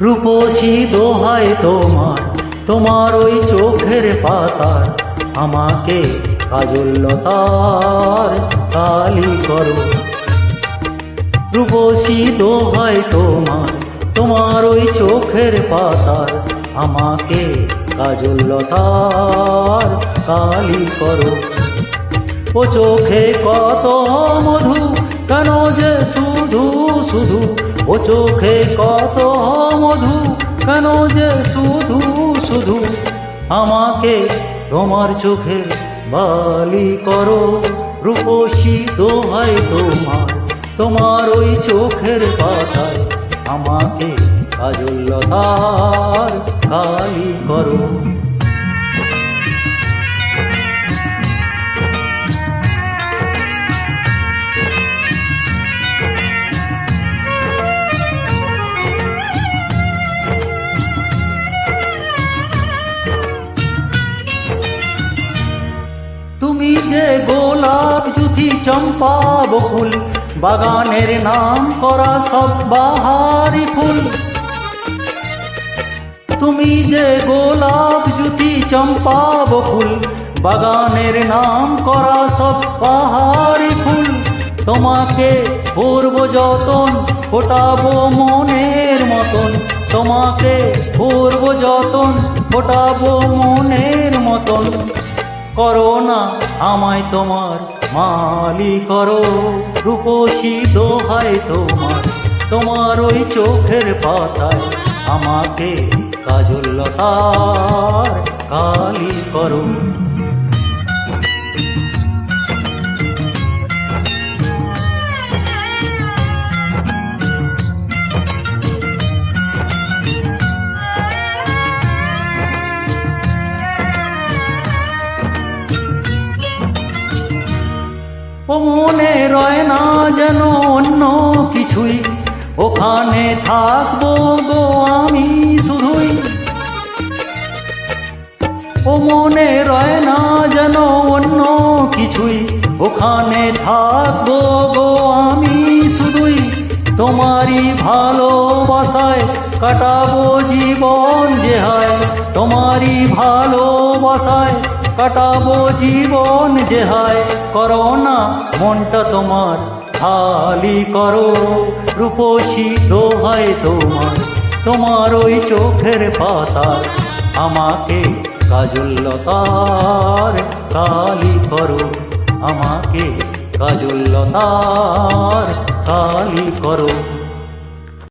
রূপসী দোহায় তোমার তোমার ওই চোখের পাতার, আমাকে কাজল্যতার কালি করো। রূপসী দোহায় তোমার তোমার ওই চোখের পাতার, আমাকে কাজল্যতার কালি করো। ও চোখে কত ও চোখে কত মধু, কেন যে শুধু শুধু আমাকে তোমার চোখে বালি করো? রূপসী দোহাই তোমার তোমার ওই চোখের পাতায় আমাকে কাজল্যতার কালি করো। চম্পা বকুল, বাগানের নাম করা সব বাহারি ফুল। তুমি যে গোলাপ জুতি চম্পা বকুল, বাগানের নাম করা সব পাহাড়ি ফুল। তোমাকে পূর্ব যতন, ফোটাবো মনের মতন। তোমাকে পূর্ব যতন, ফোটাবো মনের মতন। করো না আমায় তোমার মালি করো রূপসী দোহাই তোমার তোমার ওই চোখের পাতায় আমাকে কাজল কালি করো। ও মনে রয় না যেন অন্য কিছুই। ওখানে থাকব গো আমি শুধুই। ও মনে রয় না যেন অন্য কিছুই। ওখানে থাকব গো আমি শুধুই। তোমারই ভালোবাসায় কাটাবো জীবন যে হয়, তোমারই ভালোবাসায় কাটাবো জীবন যে হয়। করো না মনটা তোমার খালি করো, রূপসী দোহাই তোমার তোমার ওই চোখের পাতা, আমাকে কাজল্যতার কালি করো, আমাকে কাজল্যতার কালি করো।